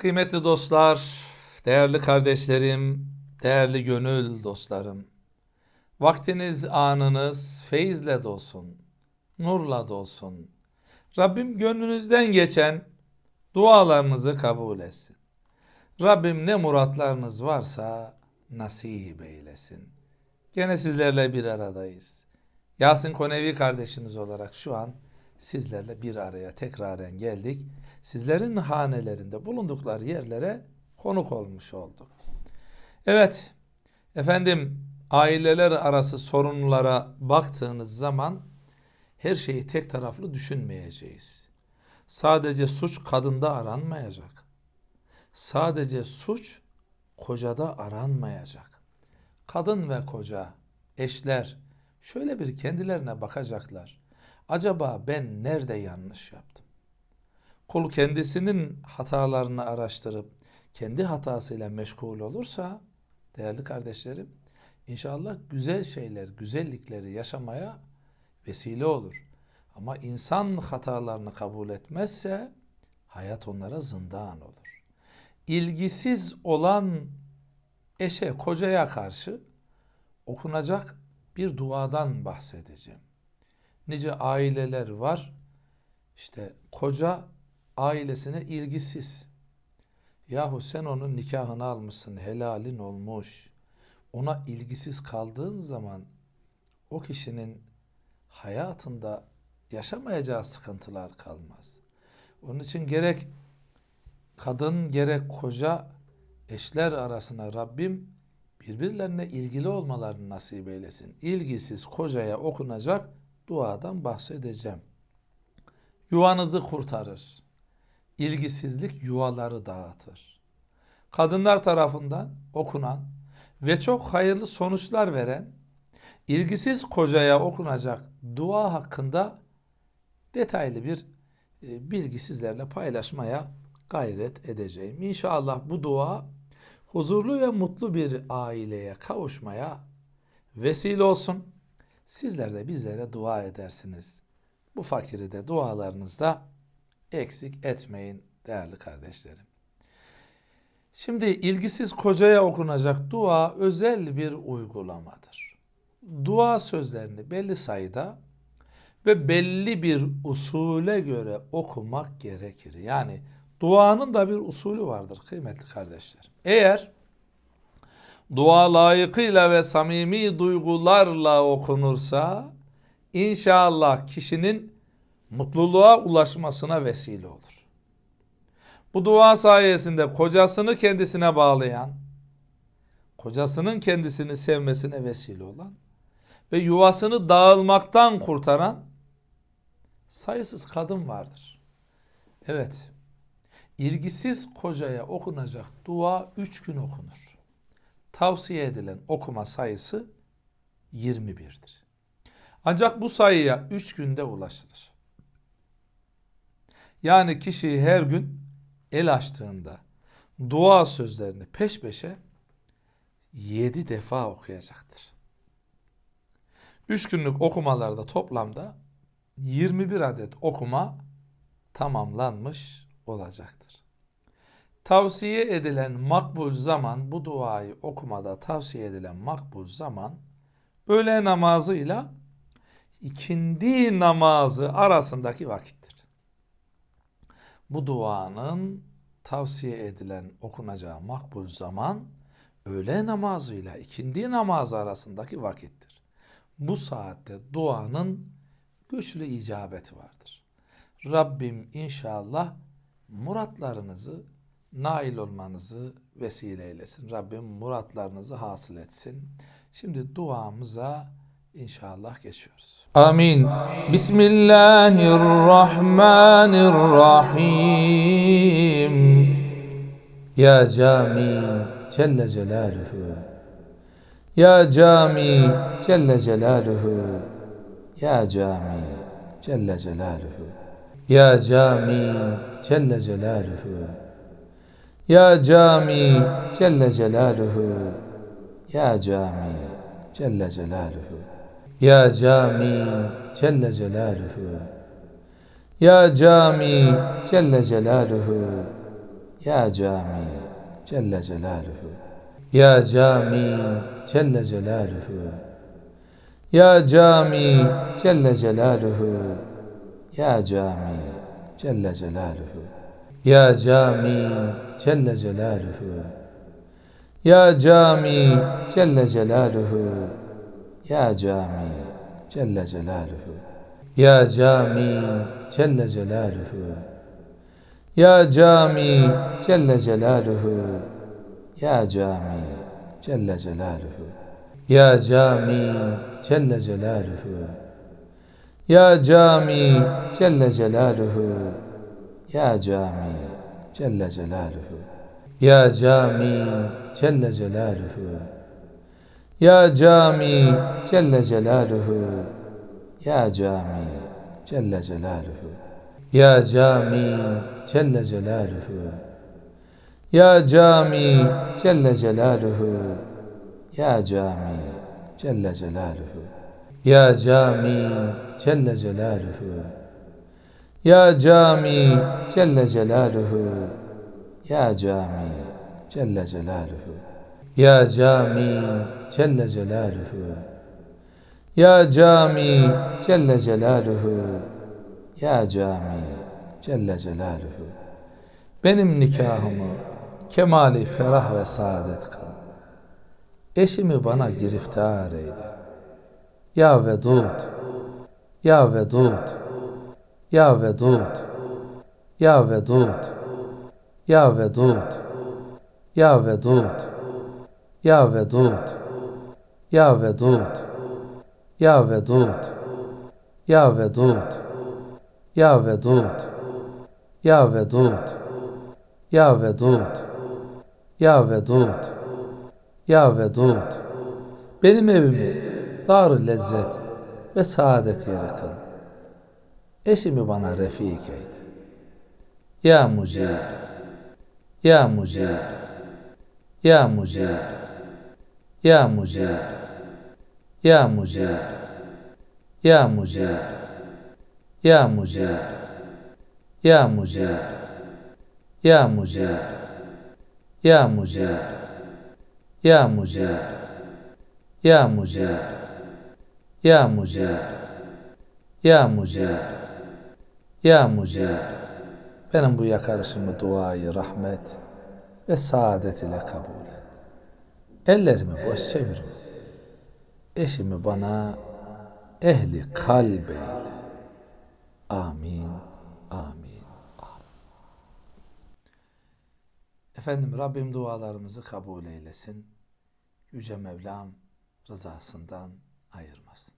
Kıymetli dostlar, değerli kardeşlerim, değerli gönül dostlarım. Vaktiniz, anınız feyizle dolsun, nurla dolsun. Rabbim gönlünüzden geçen dualarınızı kabul etsin. Rabbim ne muratlarınız varsa nasip eylesin. Gene sizlerle bir aradayız. Yasin Konevi kardeşiniz olarak şu an sizlerle bir araya tekraren geldik. Sizlerin hanelerinde bulundukları yerlere konuk olmuş olduk. Evet, efendim aileler arası sorunlara baktığınız zaman her şeyi tek taraflı düşünmeyeceğiz. Sadece suç kadında aranmayacak. Sadece suç kocada aranmayacak. Kadın ve koca, eşler şöyle bir kendilerine bakacaklar. Acaba ben nerede yanlış yaptım? Kul kendisinin hatalarını araştırıp kendi hatasıyla meşgul olursa değerli kardeşlerim inşallah güzel şeyler, güzellikleri yaşamaya vesile olur. Ama insan hatalarını kabul etmezse hayat onlara zindan olur. İlgisiz olan eşe, kocaya karşı okunacak bir duadan bahsedeceğim. Nice aileler var. İşte koca ailesine ilgisiz. Yahu sen onun nikahını almışsın, helalin olmuş. Ona ilgisiz kaldığın zaman o kişinin hayatında yaşamayacağı sıkıntılar kalmaz. Onun için gerek kadın gerek koca eşler arasına Rabbim birbirlerine ilgili olmalarını nasip eylesin. İlgisiz kocaya okunacak duadan bahsedeceğim. Yuvanızı kurtarır. İlgisizlik yuvaları dağıtır. Kadınlar tarafından okunan ve çok hayırlı sonuçlar veren ilgisiz kocaya okunacak dua hakkında detaylı bir e, bilgi sizlerle paylaşmaya gayret edeceğim. İnşallah bu dua huzurlu ve mutlu bir aileye kavuşmaya vesile olsun. Sizler de bizlere dua edersiniz. Bu fakiri de dualarınızda eksik etmeyin değerli kardeşlerim. Şimdi ilgisiz kocaya okunacak dua özel bir uygulamadır. Dua sözlerini belli sayıda ve belli bir usule göre okumak gerekir. Yani duanın da bir usulü vardır kıymetli kardeşler. Eğer dua layıkıyla ve samimi duygularla okunursa inşallah kişinin mutluluğa ulaşmasına vesile olur. Bu dua sayesinde kocasını kendisine bağlayan, kocasının kendisini sevmesine vesile olan ve yuvasını dağılmaktan kurtaran sayısız kadın vardır. Evet, ilgisiz kocaya okunacak dua üç gün okunur. Tavsiye edilen okuma sayısı 21'dir. Ancak bu sayıya üç günde ulaşılır. Yani kişi her gün el açtığında dua sözlerini peş peşe yedi defa okuyacaktır. Üç günlük okumalarda toplamda 21 adet okuma tamamlanmış olacaktır. Tavsiye edilen makbul zaman bu duayı okumada tavsiye edilen makbul zaman öğle namazıyla ikindi namazı arasındaki vakittir. Bu duanın tavsiye edilen okunacağı makbul zaman öğle namazıyla ikindi namazı arasındaki vakittir. Bu saatte duanın güçlü icabeti vardır. Rabbim inşallah muratlarınızı nail olmanızı vesile eylesin. Rabbim muratlarınızı hasıl etsin. Şimdi duamıza inşallah geçiyoruz. Amin. Bismillahirrahmanirrahim. Ya Cami Celle Celaluhu. Ya Cami Celle Celaluhu. Ya Cami Celle Celaluhu. Ya Cami Celle Celaluhu. Ya Cami Celle Celaluhu. Ya Cami Celle Celaluhu. Ya Cami Celle Celaluhu. Ya Cami Celle Celaluhu. Ya Cami Celle Celaluhu. Ya Cami Celle Celaluhu. Ya Cami Celle Celaluhu. Ya Cami Celle Celaluhu. Ya Cami Celle Celaluhu. Ya Cami Celle Celaluhu Ya Cami Celle Celaluhu. Ya Cami Celle Celaluhu. Ya Cami Celle Celaluhu. Ya Cami Celle Celaluhu. Ya Cami Celle Celaluhu. Ya Cami Celle Celaluhu. Ya Cami Celle Celaluhu. Ya Cami Celle Celaluhu Ya Cami Celle Celaluhu. Ya Cami Celle Celaluhu. Ya Cami Celle Celaluhu. Ya Cami Celle Celaluhu. Ya Cami Celle Celaluhu. Ya Cami Celle Celaluhu. Ya Cami Celle Celaluhu. Ya Cami Celle Celaluhu Ya Cami Celle Celaluhu Ya Cami Celle Celaluhu Ya Cami Celle Celaluhu Benim nikahımı kemali ferah ve saadet kıl. Eşimi bana giriftar eyle. Ya Vedud, Ya Vedud, Ya Vedud, Ya Vedud, Ya Vedud, Ya Vedud, Ya Vedud, Ya Vedud, Ya Vedud, Ya Vedud, Ya Vedud, Ya Vedud, Ya Vedud, Ya Vedud, Ya Vedud, benim evimi dar lezzet ve saadet yeri kıl. Eşimi bana refik eyle. Ya Mucib, Ya Mucib, Ya Mucib, Ya Mucib, Ya Mucib, Ya Mucib, Ya Mucib, Ya Mucib, Ya Mucib, Ya Mucib, Ya Mucib, Ya Mucib, Ya Mucib, Ya Mucib, Ya Mucib, benim bu yakarışımı, duayı, rahmet ve saadet ile kabul. Ellerimi boş çevirme. Eşimi bana ehli kalb eyle. Amin, amin, amin. Efendim Rabbim dualarımızı kabul eylesin. Yüce Mevlam rızasından ayırmasın.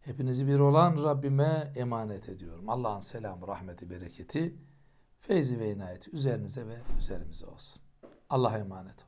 Hepinizi bir olan Rabbime emanet ediyorum. Allah'ın selamı, rahmeti, bereketi, feyzi ve inayeti üzerinize ve üzerimize olsun. Allah'a emanet olun.